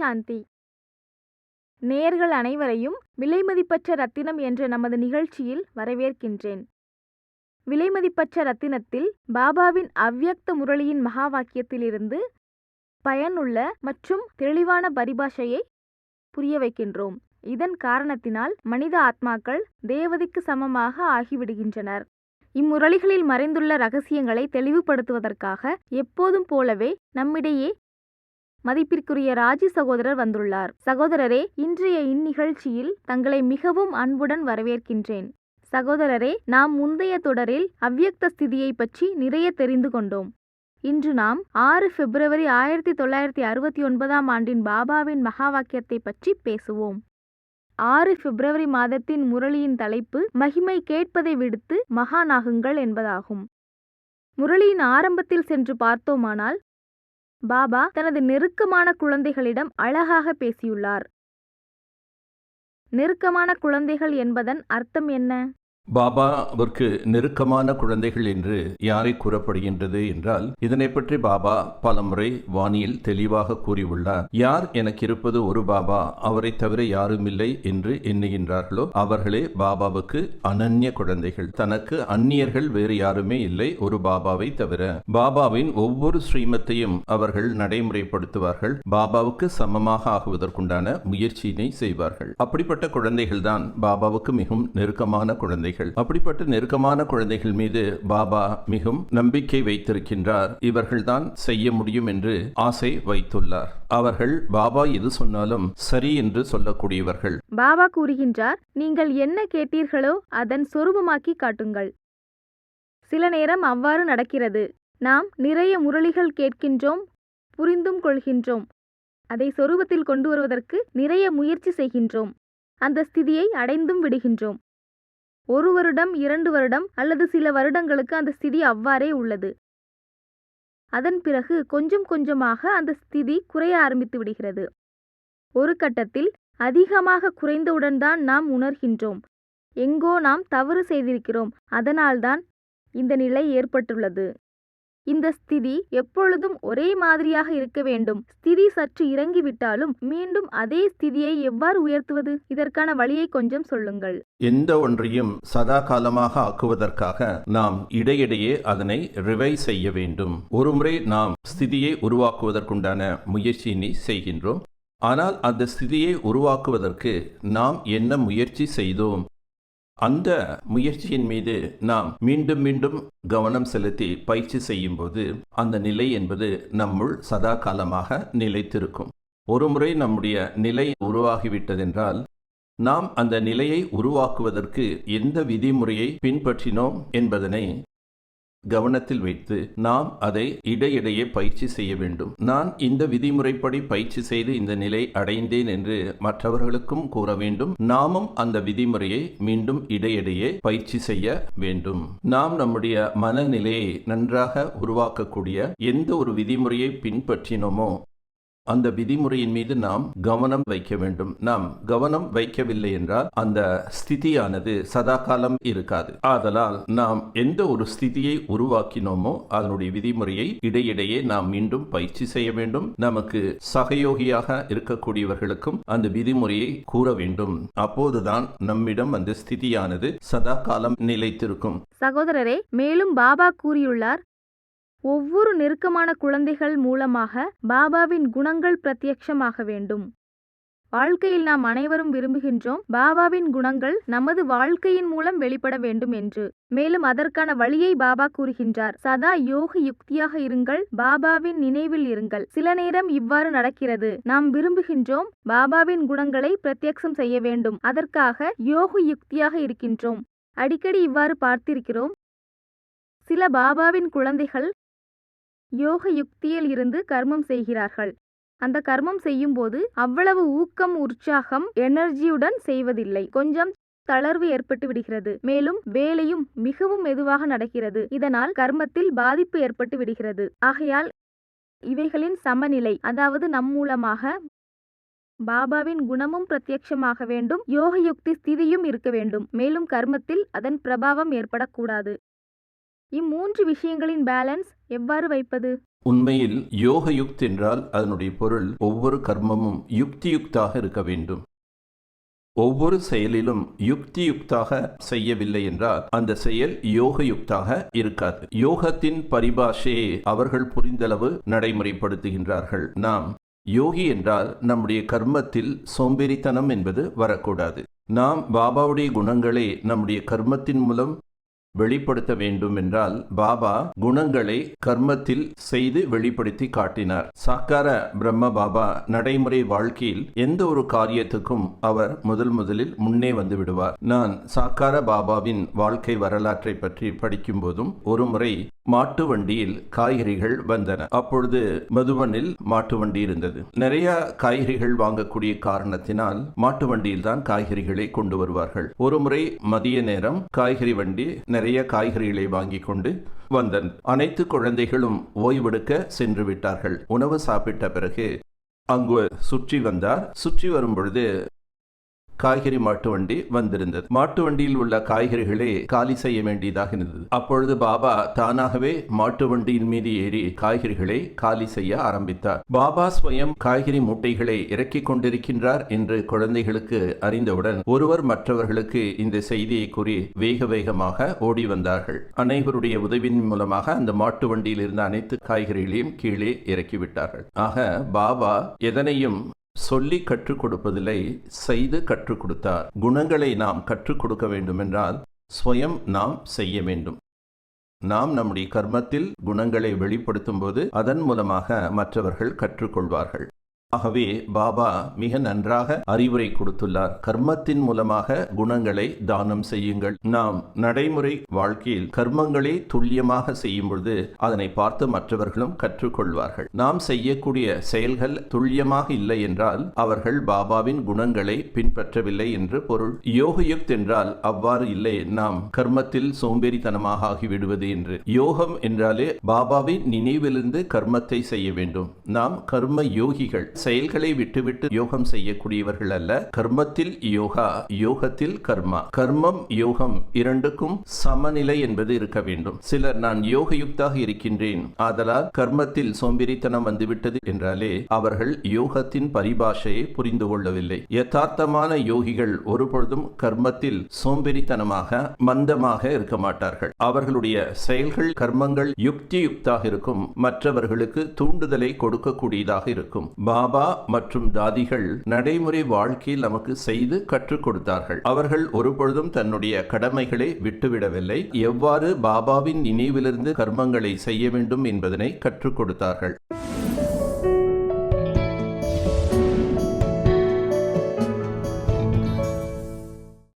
சாந்தி. நேயர்கள் அனைவரையும் விலைமதிப்பற்ற ரத்தினம் என்ற நமது நிகழ்ச்சியில் வரவேற்கின்றேன். விலைமதிப்பற்ற ரத்தினத்தில் பாபாவின் அவ்வியக்த முரளியின் மகா வாக்கியத்திலிருந்து பயனுள்ள மற்றும் தெளிவான பரிபாஷையை புரிய வைக்கின்றோம். இதன் காரணத்தினால் மனித ஆத்மாக்கள் தேவதைக்கு சமமாக ஆகிவிடுகின்றனர். இம்முரளிகளில் மறைந்துள்ள ரகசியங்களை தெளிவுபடுத்துவதற்காக எப்போதும் போலவே நம்மிடையே மதிப்பிற்குரிய ராஜி சகோதரர் வந்துள்ளார். சகோதரரே இன்றைய இந்நிகழ்ச்சியில் தங்களை மிகவும் அன்புடன் வரவேற்கின்றேன். சகோதரரே நாம் முந்தைய தொடரில் அவ்வியக்த ஸ்திதியை பற்றி நிறைய தெரிந்து கொண்டோம். இன்று நாம் ஆறு பிப்ரவரி ஆயிரத்தி தொள்ளாயிரத்தி அறுபத்தி ஒன்பதாம் ஆண்டின் பாபாவின் மகா வாக்கியத்தை பற்றி பேசுவோம். ஆறு பிப்ரவரி மாதத்தின் முரளியின் தலைப்பு மகிமை கேட்பதை விடுத்து மகானாகுங்கள் என்பதாகும். முரளியின் ஆரம்பத்தில் சென்று பார்த்தோமானால் பாபா தனது நெருக்கமான குழந்தைகளிடம் அழகாக பேசியுள்ளார். நெருக்கமான குழந்தைகள் என்பதன் அர்த்தம் என்ன? பாபாவிற்கு நெருக்கமான குழந்தைகள் என்று யாரை கூறப்படுகின்றது என்றால் இதனை பற்றி பாபா பலமுறை வாணியில் தெளிவாக கூறியுள்ளார். யார் எனக்கு இருப்பது ஒரு பாபா? அவரை தவிர யாருமில்லை என்று எண்ணுகின்றார்களோ அவர்களே பாபாவுக்கு அனன்ய குழந்தைகள். தனக்கு அந்நியர்கள் வேறு யாருமே இல்லை ஒரு பாபாவை தவிர. பாபாவின் ஒவ்வொரு ஸ்ரீமத்தையும் அவர்கள் நடைமுறைப்படுத்துவார்கள். பாபாவுக்கு சமமாக ஆகுவதற்குண்டான முயற்சியினை செய்வார்கள். அப்படிப்பட்ட குழந்தைகள்தான் பாபாவுக்கு மிகவும் நெருக்கமான குழந்தை குழந்தைகள். அப்படிப்பட்ட நெருக்கமான குழந்தைகள் மீது பாபா மிகவும் நம்பிக்கை வைத்திருக்கின்றார். இவர்கள்தான் செய்ய முடியும் என்று ஆசை வைத்துள்ளார். அவர்கள் பாபா எது சொன்னாலும் சரி என்று சொல்லக்கூடியவர்கள். பாபா கூறுகின்றார் நீங்கள் என்ன கேட்டீர்களோ அதன் சொரூபமாக்கி காட்டுங்கள். சில நேரம் அவ்வாறு நடக்கிறது. நாம் நிறைய முரளிகள் கேட்கின்றோம் புரிந்தும் கொள்கின்றோம். அதை சொரூபத்தில் கொண்டு வருவதற்கு நிறைய முயற்சி செய்கின்றோம். அந்த ஸ்திதியை அடைந்தும் விடுகின்றோம். ஒரு வருடம் இரண்டு வருடம் அல்லது சில வருடங்களுக்கு அந்த ஸ்திதி அவ்வாறே உள்ளது. அதன் பிறகு கொஞ்சம் கொஞ்சமாக அந்த ஸ்திதி குறைய ஆரம்பித்து விடுகிறது. ஒரு கட்டத்தில் அதிகமாக குறைந்தவுடன் தான் நாம் உணர்கின்றோம். எங்கோ நாம் தவறு செய்திருக்கிறோம். அதனால்தான் இந்த நிலை ஏற்பட்டுள்ளது. இந்த ஸ்திதி எப்பொழுதும் ஒரே மாதிரியாக இருக்க வேண்டும். ஸ்திதி சற்று இறங்கிவிட்டாலும் மீண்டும் அதே ஸ்திதியை எவ்வாறு உயர்த்துவது? இதற்கான வழியை கொஞ்சம் சொல்லுங்கள். எந்த ஒன்றையும் சதா காலமாக ஆக்குவதற்காக நாம் இடையிடையே அதனை ரிவை செய்ய வேண்டும். ஒருமுறை நாம் ஸ்திதியை உருவாக்குவதற்குண்டான முயற்சியினை செய்கின்றோம். ஆனால் அந்த ஸ்திதியை உருவாக்குவதற்கு நாம் என்ன முயற்சி செய்தோம்? அந்த முயற்சியின் மீது நாம் மீண்டும் மீண்டும் கவனம் செலுத்தி பயிற்சி செய்யும்போது அந்த நிலை என்பது நம்முள் சதா காலமாக நிலைத்திருக்கும். ஒருமுறை நம்முடைய நிலை உருவாகிவிட்டதென்றால் நாம் அந்த நிலையை உருவாக்குவதற்கு எந்த விதிமுறையை பின்பற்றினோம் என்பதனை கவனத்தில் வைத்து நாம் அதை இடையிடையே பயிற்சி செய்ய வேண்டும். நான் இந்த விதிமுறைப்படி பயிற்சி செய்து இந்த நிலை அடைந்தேன் என்று மற்றவர்களுக்கும் கூற வேண்டும். நாமும் அந்த விதிமுறையை மீண்டும் இடையிடையே பயிற்சி செய்ய வேண்டும். நாம் நம்முடைய மனநிலையை நன்றாக உருவாக்கக்கூடிய எந்த ஒரு விதிமுறையை பின்பற்றினோமோ அந்த விதிமுறையின் மீது நாம் கவனம் வைக்க வேண்டும். நாம் கவனம் வைக்கவில்லை என்றால் அந்த ஸ்திதியானது சதா காலம் இருக்காது. ஆதலால் நாம் எந்த ஒரு ஸ்திதியை உருவாக்கினோமோ அதனுடைய விதிமுறையை இடையிடையே நாம் மீண்டும் பயிற்சி செய்ய வேண்டும். நமக்கு சகயோகியாக இருக்கக்கூடியவர்களுக்கும் அந்த விதிமுறையை கூற வேண்டும். அப்போதுதான் நம்மிடம் அந்த ஸ்திதியானது சதா காலம் நிலைத்திருக்கும். சகோதரரே மேலும் பாபா கூறியுள்ளார் ஒவ்வொரு நெருக்கமான குழந்தைகள் மூலமாக பாபாவின் குணங்கள் பிரத்யட்சமாக வேண்டும். வாழ்க்கையில் நாம் அனைவரும் விரும்புகின்றோம் பாபாவின் குணங்கள் நமது வாழ்க்கையின் மூலம் வெளிப்பட வேண்டும் என்று. மேலும் அதற்கான வழியை பாபா கூறுகின்றார். சதா யோக யுக்தியாக இருங்கள் பாபாவின் நினைவில் இருங்கள். சில நேரம் இவ்வாறு நடக்கிறது. நாம் விரும்புகின்றோம் பாபாவின் குணங்களை பிரத்யக்ஷம் செய்ய வேண்டும். அதற்காக யோக யுக்தியாக இருக்கின்றோம். அடிக்கடி இவ்வாறு பார்த்திருக்கிறோம். சில பாபாவின் குழந்தைகள் யோக யுக்தியில் இருந்து கர்மம் செய்கிறார்கள். அந்த கர்மம் செய்யும்போது அவ்வளவு ஊக்கம் உற்சாகம் எனர்ஜியுடன் செய்வதில்லை. கொஞ்சம் தளர்வு ஏற்பட்டு விடுகிறது. மேலும் வேலையும் மிகவும் மெதுவாக நடக்கிறது. இதனால் கர்மத்தில் பாதிப்பு ஏற்பட்டு விடுகிறது. ஆகையால் இவைகளின் சமநிலை அதாவது நம் மூலமாக பாபாவின் குணமும் பிரத்யட்சமாக வேண்டும். யோக யுக்தி ஸ்திதியும் இருக்க வேண்டும். மேலும் கர்மத்தில் அதன் பிரபாவம் ஏற்படக்கூடாது. இம்மூன்று விஷயங்களின் பேலன்ஸ் எவ்வாறு வைப்பது? உண்மையில் யோக யுக்த் என்றால் அதனுடைய பொருள் ஒவ்வொரு கர்மமும் யுக்தியுக்தாக இருக்க வேண்டும். ஒவ்வொரு செயலிலும் யுக்தி யுக்தாக செய்யவில்லை என்றால் அந்த செயல் யோக யுக்தாக இருக்காது. யோகத்தின் பரிபாஷையை அவர்கள் புரிந்தளவு நடைமுறைப்படுத்துகின்றார்கள். நாம் யோகி என்றால் நம்முடைய கர்மத்தில் சோம்பேறித்தனம் என்பது வரக்கூடாது. நாம் பாபாவுடைய குணங்களை நம்முடைய கர்மத்தின் மூலம் வெளிப்படுத்த வேண்டும் என்றால் பாபா குணங்களை கர்மத்தில் செய்து வெளிப்படுத்தி காட்டினார். சாக்கார பிரம்ம பாபா நடைமுறை வாழ்க்கையில் எந்த ஒரு காரியத்துக்கும் அவர் முதல் முதலில் முன்னே வந்து விடுவார். நான் சாக்கார பாபாவின் வாழ்க்கை வரலாற்றை பற்றி படிக்கும் போதும் ஒரு முறை மாட்டு வண்டியில் காய்கறிகள் வந்தன. அப்பொழுது மதுவனில் மாட்டு வண்டி இருந்தது. நிறைய காய்கறிகள் வாங்கக்கூடிய காரணத்தினால் மாட்டு வண்டியில் தான் காய்கறிகளை கொண்டு வருவார்கள். ஒரு முறை மதிய நேரம் காய்கறி வண்டி நிறைய காய்கறிகளை வாங்கி கொண்டு வந்தன். அனைத்து குழந்தைகளும் ஓய்வெடுக்க சென்று விட்டார்கள். உணவு சாப்பிட்ட பிறகு அங்கு சுற்றி வந்தார். சுற்றி வரும் பொழுது காய்கறி மாட்டு வண்டி வந்திருந்தது. மாட்டு வண்டியில் உள்ள காய்கறிகளை காலி செய்ய வேண்டியதாக இருந்தது. அப்பொழுது பாபா தானாகவே மாட்டு வண்டியின் மீது ஏறி காய்கறிகளை காலி செய்ய ஆரம்பித்தார். பாபா ஸ்வயம் காய்கறி மூட்டைகளை இறக்கிக் கொண்டிருக்கின்றார் என்று குழந்தைகளுக்கு அறிந்தவுடன் ஒருவர் மற்றவர்களுக்கு இந்த செய்தியை கூறி வேக வேகமாக ஓடி வந்தார்கள். அனைவருடைய உதவியின் மூலமாக அந்த மாட்டு வண்டியில் இருந்த அனைத்து காய்கறிகளையும் கீழே இறக்கிவிட்டார்கள். ஆக பாபா எதனையும் சொல்லி கற்றுக் கொடுப்பதில்லை செய்து கற்றுக் கொடுத்தார். குணங்களை நாம் கற்றுக் கொடுக்க வேண்டுமென்றால் ஸ்வயம் நாம் செய்ய வேண்டும். நாம் நம்முடைய கர்மத்தில் குணங்களை வெளிப்படுத்தும் போது அதன் மூலமாக மற்றவர்கள் கற்றுக்கொள்வார்கள். ஆகவே பாபா மிக நன்றாக அறிவுரை கொடுத்துள்ளார். கர்மத்தின் மூலமாக குணங்களை தானம் செய்யுங்கள். நாம் நடைமுறை வாழ்க்கையில் கர்மங்களை துல்லியமாக செய்யும் பொழுது அதனை பார்த்து மற்றவர்களும் கற்றுக்கொள்வார்கள். நாம் செய்யக்கூடிய செயல்கள் துல்லியமாக இல்லை என்றால் அவர்கள் பாபாவின் குணங்களை பின்பற்றவில்லை என்று பொருள். யோகயுக்த் என்றால் அவ்வாறு இல்லை. நாம் கர்மத்தில் சோம்பேறித்தனமாக ஆகிவிடுவது என்று. யோகம் என்றாலே பாபாவின் நினைவிலிருந்து கர்மத்தை செய்ய வேண்டும். நாம் கர்ம யோகிகள். செயல்களை விட்டுவிட்டு யோகம் செய்யக்கூடியவர்கள் அல்ல. கர்மத்தில் யோகா யோகத்தில் கர்மா. கர்மம் யோகம் இரண்டுக்கும் சமநிலை என்பது இருக்க வேண்டும். சிலர் நான் யோகயுக்தாக இருக்கின்றேன். ஆதலால் கர்மத்தில் சோம்பேறித்தனம் வந்துவிட்டது என்றாலே அவர்கள் யோகத்தின் பரிபாஷையை புரிந்து கொள்ளவில்லை. யதார்த்தமான யோகிகள் ஒருபொழுதும் கர்மத்தில் சோம்பேறித்தனமாக மந்தமாக இருக்க மாட்டார்கள். அவர்களுடைய செயல்கள் கர்மங்கள் யுக்தி யுக்தாக இருக்கும். மற்றவர்களுக்கு தூண்டுதலை கொடுக்கக்கூடியதாக இருக்கும். பாபா மற்றும் தாதிகள் நடைமுறை வாழ்க்கையில் நமக்கு செய்து கற்றுக் கொடுத்தார்கள். அவர்கள் ஒருபொழுதும் தன்னுடைய கடமைகளை விட்டுவிடவில்லை. எவ்வாறு பாபாவின் நினைவிலிருந்து கர்மங்களை செய்ய வேண்டும் என்பதனை கற்றுக் கொடுத்தார்கள்.